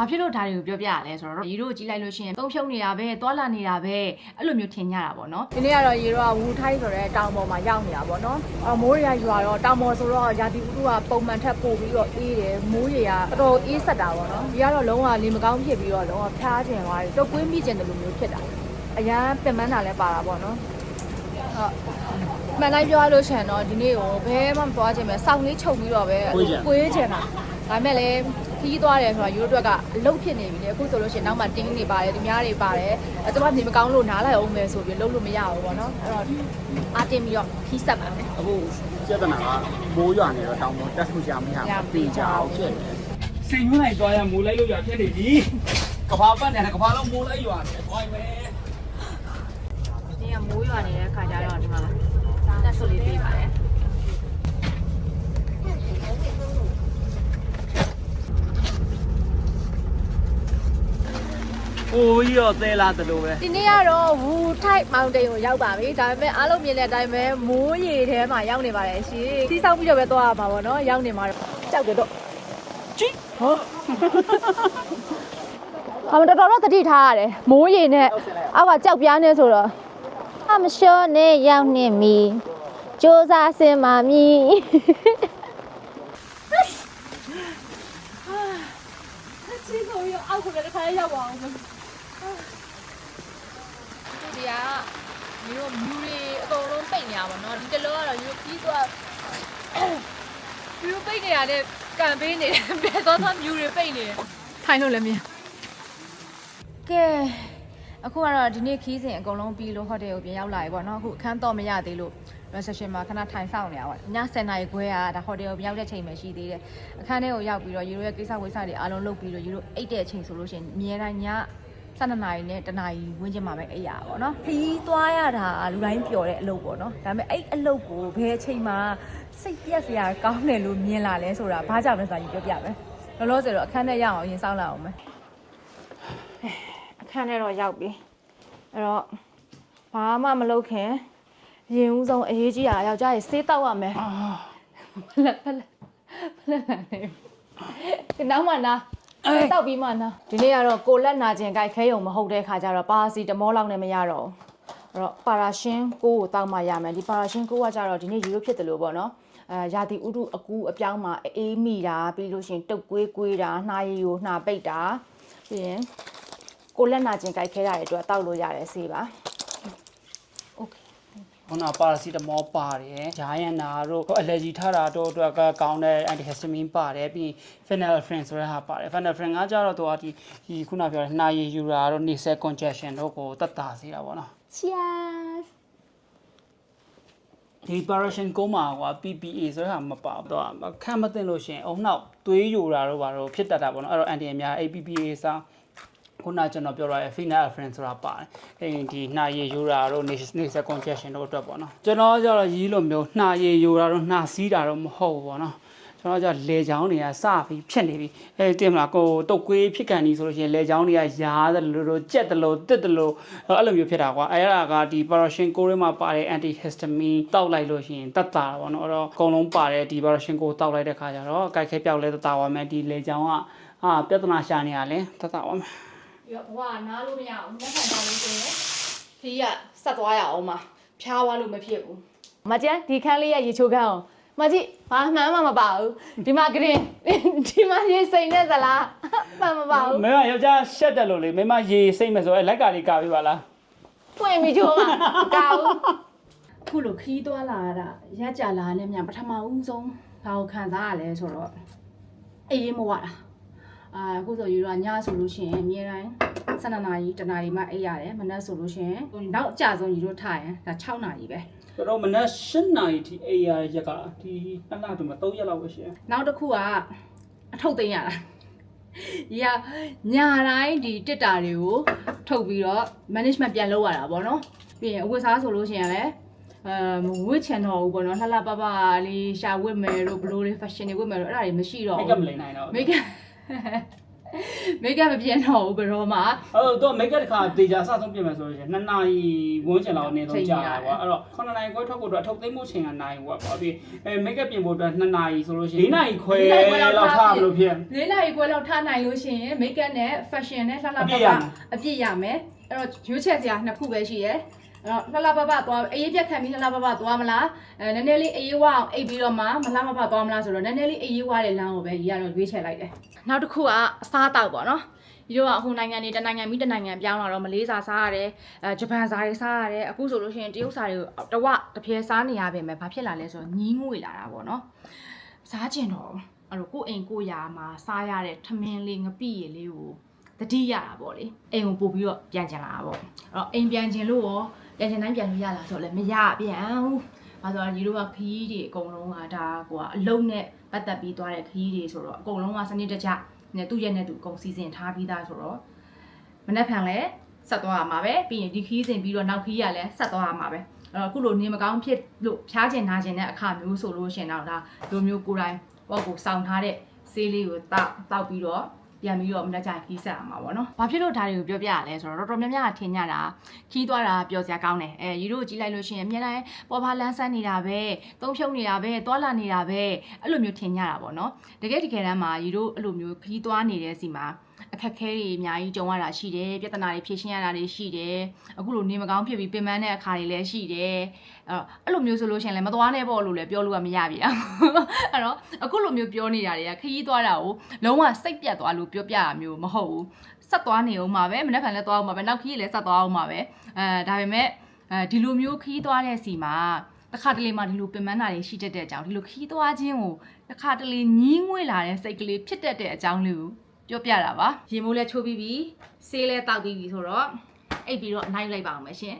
ဘာဖြစ်လို့ဒါတွေကိုပြောပြရလဲဆိုတော့ရီတို့ကြည့်လိုက်လို့ရှိရင်သုံးဖြုံနေတာပဲသွာလာနေတာပဲအဲ့လိုမျိုးထင်ကြတာပေါ့နော်ဒီနေ့ကတော့ရေတော့ဝူထိုင်းဆိုတဲ့တောင်ပေါ်မှာရောက်နေတာပေါ့နော်အော်မိုးရေရွာတော့တောင်ပေါ်ဆိုတော့ရာသီဥတုကပုံမှန်ထက်ပိုပြီးတော့အေးတယ်မိုးရေကတော်တော်အေးဆက်တာပေါ့နော်ဒီကတော့လုံးဝလေမကောင်းဖြစ်ပြီးတော့လုံးဝဖျားကျင်သွားတယ်တုတ်ကွေးမိကျင်တယ်လို့မျိုးဖြစ်တာအရန်ပင်ပန်းတာလည်းပါတာပေါ့နော်ဟုတ်မှန်တိုင်းပြောရလို့ရှိရင်တော့ဒီနေ့ကိုဘဲမှမသွားခြင်းပဲစောင်းလေးချုပ်ပြီးတော့ပဲကွေးချင်တာဒါပေမဲ့လည်း ခီးသွားတယ်ဆိုတာယူတို့အတွက်ကအလုတ်ဖြစ်နေပြီလေအခုဆိုလို့ရှိရင်နောက်မှတင်းနေပါတယ်သူများတွေပါတယ်အဲကျွန်မနေမကောင်းလို့နားလိုက်အောင်မယ်ဆိုပြီးလုံးလို့မရဘူးပေါ့နော်အဲ့တော့အာတင်ပြီးတော့ခီးဆက်ပါမယ်အခုပြဿနာကမိုးရွာနေတော့တောင်ပေါ်တက်ခုကြမရရဘူးပြီပြေချအောင်ဖြစ်နေစိန်ဝင်လိုက်သွားရမိုးလိုက်လို့ရဖြစ်နေပြီကဘာပတ်နေတယ်ကဘာလုံးမိုးလိုက်ရွာနေတယ်သွားမယ်ဒီကမိုးရွာနေတဲ့ခါကျတော့ဒီမှာတက်ဆွလေးပေးပါတယ် ဟိုကြီးတော့သဲလာတလို့ပဲဒီနေ့ကတော့ဝူထိုက်မောင်တိန်ကိုရောက်ပါပြီဒါပေမဲ့အားလုံးမြင်တဲ့အတိုင်းပဲမိုးရေထဲမှာရောက်နေပါတယ်ရှင်စီးဆောင်ပြီးတော့ပဲသွားရမှာပေါ့နော်ရောက်နေမှာတော့ကြောက်ကြတော့ကြီးဟောအမတော်တော်တော့တတိထားရတယ်မိုးရေနဲ့အောက်ကကြောက်ပြားနေဆိုတော့အမလျှောနဲ့ရောက်နေပြီစ조사စင်ပါမည်ချီဆိုရအောက်ကလည်းတစ်ခါရော က်ပါအောင်ဒီကမျိုးမြူတွေအကုန်လုံးပိတ်နေရပါတော့ဒီတလောကတော့ယူပြီးသွားမြူပိတ်နေရတဲ့ကံပေးနေတယ်ဘယ်တော့မှမြူတွေပိတ်နေတယ်ထိုင်လို့လည်းမရကဲအခုကတော့ဒီနေ့ခီးစဉ်အကုန်လုံးပြီးလို့ဟိုတယ်ကိုပြန်ရောက်လာပြီပေါ့နော်အခုအခန်းတော့မရသေးလို့ reception မှာခဏထိုင်ဆောင်နေရပါည7နာရီခွဲကဒါဟိုတယ်ကိုပြန်ရောက်တဲ့ချိန်ပဲရှိသေးတယ်အခန်းထဲကိုရောက်ပြီးတော့ယူရိုရဲ့ကိစ္စဝိစ္စတွေအားလုံးလုပ်ပြီးတော့ယူရိုအိတ်တဲ့အချိန်ဆိုလို့ရှိရင်အမြဲတမ်းည 7နာရီနဲ့တနာရီဝန်းကျင်မှာပဲအိပ်ရပါပေါ့နော်ခီးသွားရတာလူတိုင်းပျော်တဲ့အလုပ်ပေါ့နော်ဒါပေမဲ့အဲ့အလုပ်ကိုဘယ်အချိန်မှာစိတ်ပြက်စရာကောင်းတယ်လို့မြင်လာလဲဆိုတာဘာကြောင့်လဲဆိုတာယူပြောပြမယ်လောလောဆယ်တော့အခန်းထဲရောက်အောင်ရင်စောင့်လိုက်အောင်မယ်အခန်းထဲတော့ရောက်ပြီအဲ့တော့ဘာမှမလုပ်ခင်ရင်ဦးဆုံးအရေးကြီးတာယောက်ျားကြီးဆေးတောက်ရမယ်ဖလက်ဖလက်ဖလက်နေဒီနောက်မှနာဆေး တောက်ပြီးမှနာဒီနေ့ကတော့ကိုလက်နာကျင်ကြိုက်ခဲယုံမဟုတ်တဲ့ခါကျတော့ပါစီတမောလောက်နဲ့မရတော့ဘူးအဲ့တော့ပါရာရှင်ကိုကိုတောက်မှရမယ်ဒီပါရာရှင်ကိုကကျတော့ဒီနေ့ရေရိုးဖြစ်တယ်လို့ပေါ့နော်အဲရာသီဥတုအကူအပြောင်းမှာအေးမိတာပြီးလို့ရှင်တုတ်ကွေးကွေးတာနှာရည်ကိုနှာပိတ်တာပြီးရင်ကိုလက်နာကျင်ကြိုက်ခဲရတဲ့အတွက်တောက်လို့ရတဲ့ဆေးပါ ခုနပါရာစီတမောပါတယ်ဂျာယန်နာတို့အလယ်ဂျီထားတာတို့အတွက်ကကောင်းတဲ့ anti histamine ပါတယ်ပြီး phenylephrine ဆိုတဲ့ဟာပါတယ် phenylephrine ကကြတော့သူကဒီဒီခုနပြောတဲ့နှာရည်ယူတာတို့ nasal congestion တို့ကိုတတ်တာစေတာပေါ့နော် Cheers ဒီ paration ကိုမှာကွာ PPA ဆိုတဲ့ဟာမပါတော့ခံမသိလို့ရှရင်အုံနောက်သွေးယိုတာတို့ဘာလို့ဖြစ်တတ်တာပေါ့နော်အဲ့တော့ anti အများ APPA စာ ခုနကျွန်တော်ပြောရတဲ့ phenylephrine ဆိုတာပါတယ်အဲဒီနှာရည်ယိုတာတို့ nasal congestion တို့အတွက်ပေါ့နော်ကျွန်တော်ကျတော့ရီးလိုမျိုးနှာရည်ယိုတာတို့နှာစီးတာတို့မဟုတ်ဘူးပေါ့နော်ကျွန်တော်ကျလေချောင်းတွေကစပြီးဖြစ်နေပြီအဲတင်မလားကိုတုတ်ကွေးဖြစ်ကန်နေဆိုလို့ရှိရင်လေချောင်းတွေကရားတယ်လို့လို့ကြက်တယ်လို့တစ်တယ်လို့အဲ့လိုမျိုးဖြစ်တာကွာအဲ့ဒါကဒီ parashin ကိုထဲမှာပါတဲ့ anti histamine တောက်လိုက်လို့ရှိရင်တတ်တာပေါ့နော်အဲ့တော့အကုန်လုံးပါတဲ့ဒီ parashin ကိုတောက်လိုက်တဲ့ခါကျတော့ကြိုက်ခဲပြောက်လဲတတ်တာပါမယ်ဒီလေချောင်းကအာပြဿနာရှာနေရလဲတတ်တာပါမယ် ပြီးတော့ဘဝနားလို့မရအောင်လက်ခံထားလို့ဆိုရင်ခီးကဆက်သွားရအောင်ပါဖျားသွားလို့မဖြစ်ဘူးမကျန်ဒီခန်းလေးရရေချိုးခန်းအောင်မကြည့်ဘာမှန်းမှမပါဘူးဒီမှာဂရင်ဒီမှာရေစိန်နဲ့သလားမှန်မပါဘူးမင်းကယောက်ျားရှက်တယ်လို့လေမင်းမရေစိတ်မယ်ဆိုအဲလိုက်ကာလေးကာပေးပါလားပွင့်ပြီးချိုးမှာကောင်းခုလိုခီးသွားလာတာရက်ကြလာနဲ့မြန်ပထမဦးဆုံးဘာကိုခံစားရလဲဆိုတော့အေးမဝတာ အာအခုဆိုယူရညဆိုလို့ရှိရင်အမြဲတမ်း12နာရီတနာရီမှအိပ်ရတယ်မနက်ဆိုလို့ရှိရင်နောက်အကြဆုံးယူလို့ထားရင်ဒါ6နာရီပဲဆိုတော့မနက်၈နာရီထိအေးရရက်ကဒီနှစ်လတူမှာ3ရက်လောက်ပဲရှိတယ်နောက်တစ်ခုကအထုပ်သိမ်းရတာဒီကညာတိုင်းဒီတစ်တာတွေကိုထုတ်ပြီးတော့ management ပြန်လုပ်ရတာပေါ့နော်ပြီးရင်အဝတ်စားဆိုလို့ရှိရင်လည်းအဲမဝတ်ချင်တော့ဘူးပေါ့နော်လှလှပပလေးရှာဝတ်မယ်တို့ဘလို့လေး fashion တွေဝတ်မယ်တို့အဲ့ဒါတွေမရှိတော့မိတ်ကပ်မလိန်နိုင်တော့မိတ်ကပ် မိတ်ကပ်မပြင်တော့ဘူးဘယ်တော့မှအဲ့တော့တော့မိတ်ကပ်တစ်ခါတေချာအစဆုံးပြင်မယ်ဆိုလို့ရှိရင်2နာရီဝန်းကျင်လောက်အနေဆုံးကြာတာကွာအဲ့တော့9နာရီခွဲထွက်ဖို့အတွက်အထုတ်သိမ်းမှုချိန်ကနိုင်ကွာပေါ့ပြီးအဲမိတ်ကပ်ပြင်ဖို့အတွက်2နာရီဆိုလို့ရှိရင်4နာရီခွဲလောက်ထားမလို့ဖြစ်လေးနာရီခွဲလောက်ထားနိုင်လို့ရှိရင်မိတ်ကပ်နဲ့ fashion နဲ့လှလှပအပြပည့်ရမယ်အပြည့်ရမယ်အဲ့တော့ရွေးချယ်စရာနှစ်ခုပဲရှိရယ် အဲ့တော့လှလှပပသွားအေးပြက်ခံပြီးလှလှပပသွားမလားအဲနည်းနည်းလေးအေးဝအောင်အိပ်ပြီးတော့မှမလှမပသွားမလားဆိုတော့နည်းနည်းလေးအေးဝတဲ့လမ်းကိုပဲကြီးကတော့ရွေးချယ်လိုက်တယ်နောက်တစ်ခုကအစားတောက်ပေါ့နော်ဒီတော့အခုနိုင်ငံတွေတနိုင်ငံပြီးတနိုင်ငံပြောင်းလာတော့မလေးစားစားရတယ်အဲဂျပန်စားတွေစားရတယ်အခုဆိုလို့ရှိရင်တရုတ်စားတွေကိုတဝတစ်ပြဲစားနေရပါမယ်ဘာဖြစ်လာလဲဆိုတော့ညင်းငွေလာတာပေါ့နော်စားကျင်တော့အဲ့တော့ကိုယ့်အိမ်ကိုယ့်ယာမှာစားရတဲ့ထမင်းလေးငပိရည်လေးကိုတတိရတာပေါ့လေအိမ်ကိုပို့ပြီးတော့ပြန်ကျင်လာတာပေါ့အဲ့တော့အိမ်ပြန်ကျင်လို့ရော ပြန်ကျင်တိုင်းပြန်လို့ရလားဆိုတော့လည်းမရပြန်ဘူး။ဘာလို့လဲဒီလိုကခရီးတွေအကုန်လုံးကဒါကွာအလုံးနဲ့ပတ်သက်ပြီးသွားတဲ့ခရီးတွေဆိုတော့အကုန်လုံးကစနစ်တကျနဲ့သူ့ရဲ့နဲ့သူအကုန်စီစဉ်ထားပြီးသားဆိုတော့မနေ့ဖန်လဲဆက်သွားရမှာပဲပြီးရင်ဒီခရီးစဉ်ပြီးတော့နောက်ခရီးကလည်းဆက်သွားရမှာပဲအဲ့တော့အခုလိုနေမကောင်းဖြစ်လို့ဖျားကျင်နာကျင်တဲ့အခါမျိုးဆိုလို့ရှင်တော့ဒါလိုမျိုးကိုယ်တိုင်ပေါ့ကိုစောင့်ထားတဲ့ဆေးလေးကိုတောက်တောက်ပြီးတော့ ပြန်ပြီးတော့မနေ့ကျခီးဆက်အောင်ပါဗောနော်။ဘာဖြစ်လို့ဒါတွေကိုပြောပြရလဲဆိုတော့တော်တော်များများကထင်ကြတာခီးသွားတာပျော်စရာကောင်းတယ်။အဲရီတို့ကြည့်လိုက်လို့ရှိရင်အများတိုင်းပေါ်ပါလန်းဆန်းနေတာပဲသုံးဖြုတ်နေတာပဲသွာလာနေတာပဲအဲ့လိုမျိုးထင်ကြတာပေါ့နော်တကယ်တကယ်တမ်းမှာရီတို့အဲ့လိုမျိုးခီးသွားနေတဲ့စီမှာ အခက်ခဲတွေအများကြီးကြုံရတာရှိတယ်ပြဿနာတွေဖြေရှင်းရတာတွေရှိတယ်အခုလိုနေမကောင်းဖြစ်ပြီးပင်ပန်းတဲ့အခါတွေလည်းရှိတယ်အဲ့တော့အဲ့လိုမျိုးဆိုလို့ရှိရင်လည်းမသွားနဲ့ပေါ့လို့လည်းပြောလို့ကမရပြီအောင်အဲ့တော့အခုလိုမျိုးပြောနေတာတွေကခီးသွားတာကိုလုံးဝစိတ်ပြတ်သွားလို့ပြောပြရမျိုးမဟုတ်ဘူးဆက်သွားနေအောင်ပါပဲမနေ့ကလည်းသွားအောင်ပါပဲနောက်ခီးလည်းဆက်သွားအောင်ပါပဲအဲဒါပေမဲ့အဲဒီလိုမျိုးခီးသွားတဲ့စီမှာတခါတလေမှဒီလိုပင်ပန်းတာတွေရှိတတ်တဲ့အကြောင်းဒီလိုခီးသွားခြင်းကိုတခါတလေညင်းငွေလာတဲ့စိတ်ကလေးဖြစ်တတ်တဲ့အကြောင်းလေးကို ပြောပြတာပါရေမိုးလဲချိုးပြီးပြီဆေးလဲတောက်ပြီးပြီဆိုတော့အိပ်ပြီးတော့နိုင်လိုက်ပါအောင်မယ်ရှင်